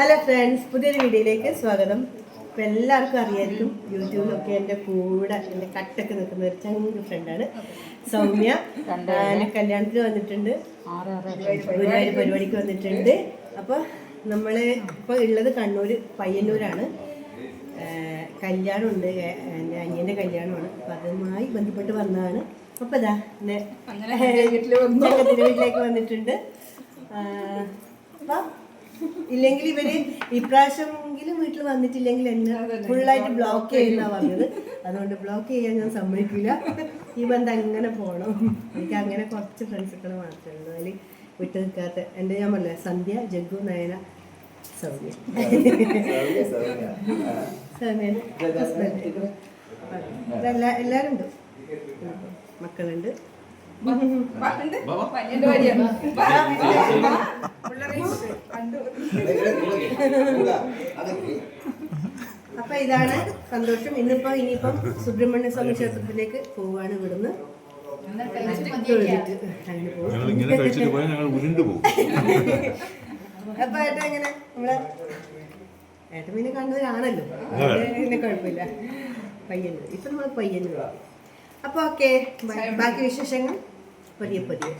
Hello friends പുതിയൊരു വീഡിയോയിലേക്ക് സ്വാഗതം. ഇപ്പം എല്ലാവർക്കും അറിയായിരിക്കും യൂട്യൂബിലൊക്കെ എന്റെ കൂടെ എന്റെ കട്ടൊക്കെ നിൽക്കുന്ന ഒരു ചങ്ക് ഫ്രണ്ടാണ് സൗമ്യ ഞാൻ കല്യാണത്തിന് വന്നിട്ടുണ്ട്. ഗുരുവായൂർ പരിപാടിക്ക് വന്നിട്ടുണ്ട്. അപ്പോൾ നമ്മൾ ഇപ്പോൾ ഉള്ളത് കണ്ണൂർ പയ്യന്നൂരാണ്. കല്യാണമുണ്ട്. എന്റെ അനിയന്റെ കല്യാണമാണ്. അപ്പം അതുമായി ബന്ധപ്പെട്ട് വന്നതാണ്. അപ്പോൾ ഇതാ വീട്ടിലേക്ക് വന്നിട്ടുണ്ട്. അപ്പം ഇല്ലെങ്കിൽ ഇവർ ഇപ്രാവശ്യമെങ്കിലും വീട്ടിൽ വന്നിട്ടില്ലെങ്കിൽ എന്നെ ഫുള്ളായിട്ട് ബ്ലോക്ക് ചെയ്യുന്ന പറഞ്ഞത് അതുകൊണ്ട് ബ്ലോക്ക് ചെയ്യാൻ ഞാൻ സമ്മതിക്കില്ല ഈ ബന്ധം അങ്ങനെ പോകണം എനിക്ക് അങ്ങനെ കുറച്ച് ഫ്രണ്ട്സുകൾ മാത്രമേ ഉള്ളൂ അതിൽ വിട്ടു നിൽക്കാത്ത എന്റെ ഞാൻ പറഞ്ഞ സന്ധ്യ ജഗ്ഗു നയന സൗമ്യ സൗമ്യ ഉണ്ട് ഇതെല്ലാ എല്ലാവരും ഉണ്ട് മക്കളുണ്ട് അപ്പൊ ഇതാണ് സന്തോഷം. ഇന്നിപ്പോ ഇനിയിപ്പം സുബ്രഹ്മണ്യ സ്വാമി ക്ഷേത്രത്തിലേക്ക് പോവാണ് ഇവിടുന്ന്. അപ്പൊ ഏട്ടാ എങ്ങനെ? നമ്മളെ ഏട്ടൻ പിന്നെ കണ്ണൂരാണല്ലോ അതുകൊണ്ട് പിന്നെ കുഴപ്പമില്ല. പയ്യന്നൂർ. ഇപ്പൊ നമ്മൾ പയ്യന്നൂർ. അപ്പൊ ഓക്കെ. ബാക്കി വിശേഷങ്ങൾ? പതിയെ പതിയെ.